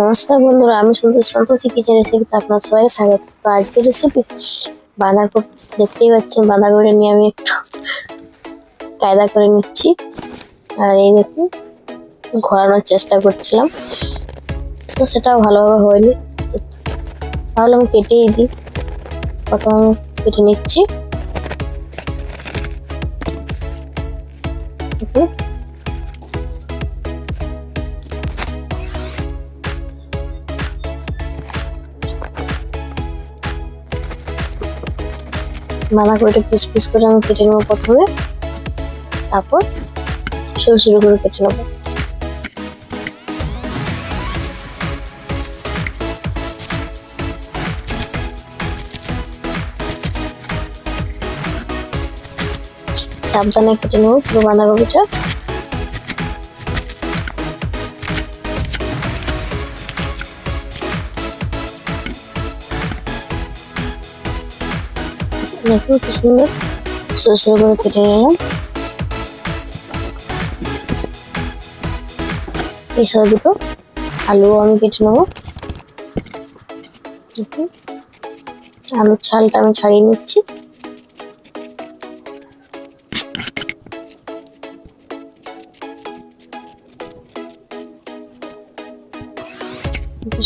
নমস্কার বন্ধুরা, আমি সন্তোষ, সন্তোষী কিচেন রেসিপিতে আপনার সবাই স্বাগত। তো আজকের রেসিপি বাঁধাকপি, দেখতেই পাচ্ছেন বাঁধাকপি নিয়ে আমি একটু কায়দা করে নিচ্ছি। আর এই দেখুন, ঘোরানোর চেষ্টা করছিলাম। তো সেটাও ভালোভাবে হয়নি। তো ভাবলাম কেটেই দিই। প্রথমে আমি কেটে নিচ্ছি। বাঁধাকপিটা পিস পিস করে আমি কেটে নেব প্রথমে। তারপর সরু সরু করে কেটে নেব। সাবধানে কেটে নেব পুরো বাঁধাকপিটা। দেখুন কি সুন্দর। সরু সরু করে কেটে নিলাম। সাথে দুটো আলুও আমি কেটে নেব। আলুর ছালটা আমি ছাড়িয়ে নিচ্ছি।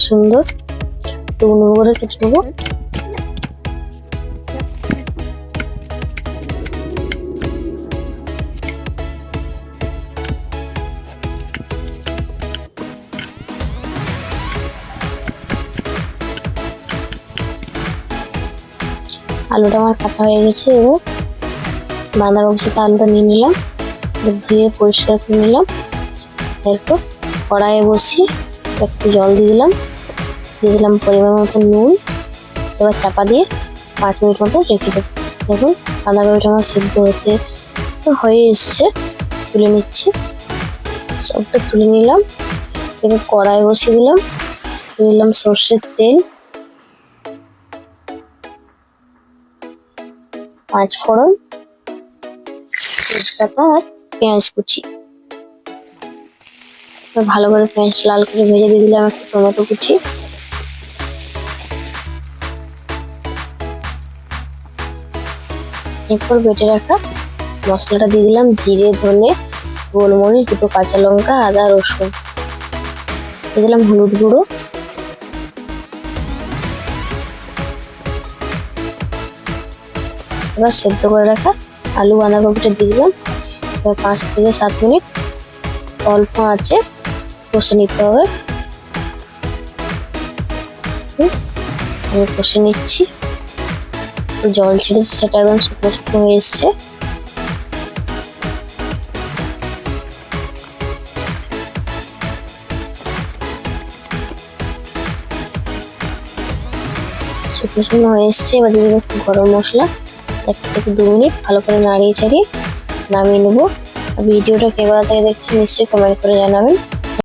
সুন্দর। করে কেটে নেব। আলুটা আমার কাটা হয়ে গেছে এবার বাঁধাকপি সাথে আলুটা নিয়ে নিলাম ধুয়ে পরিষ্কার করে নিলাম। এরপর কড়াইয়ে বসিয়ে একটু জল দিয়ে দিলাম দিয়ে দিলাম পরিমাণ মতো নুন, এবার চাপা দিয়ে পাঁচ মিনিট মতো রেখে দেবো। দেখুন বাঁধাকপিটা আমার সিদ্ধ হতে হয়ে এসছে, তুলে নিচ্ছি। সবটা তুলে নিলাম, এবার কড়াই বসিয়ে দিলাম, দিয়ে দিলাম সর্ষের তেল। পাঁচ ফোড়ন, তেজপাতা আর পেঁয়াজ কুচি। ভালো করে পেঁয়াজ লাল করে ভেজে দিয়ে দিলাম একটু টমেটো কুচি। এরপর বেটে রাখা মশলাটা দিয়ে দিলাম জিরে, ধনে, গোলমরিচ, দুটো কাঁচা লঙ্কা, আদা, রসুন। দিয়ে দিলাম হলুদ গুঁড়ো। এবার সেদ্ধ করে রাখা আলু বাঁধাকপিটা দিয়ে দিলাম। এবার পাঁচ থেকে সাত মিনিট অল্প আছে কষে নিতে হবে। আমি কষে নিচ্ছি। জল ছেড়েছে সেটা একদম শুকনো শুকনো হয়ে এসছে। শুকনো শুকনো হয়ে এসছে, এবার দিয়ে একটু গরম মশলা। এক থেকে দু মিনিট ভালো করে নাড়িয়ে ছাড়িয়ে নামিয়ে নেব। ভিডিওটা কে কোথা থেকে দেখছেন নিশ্চয়ই কমেন্ট করে জানাবেন।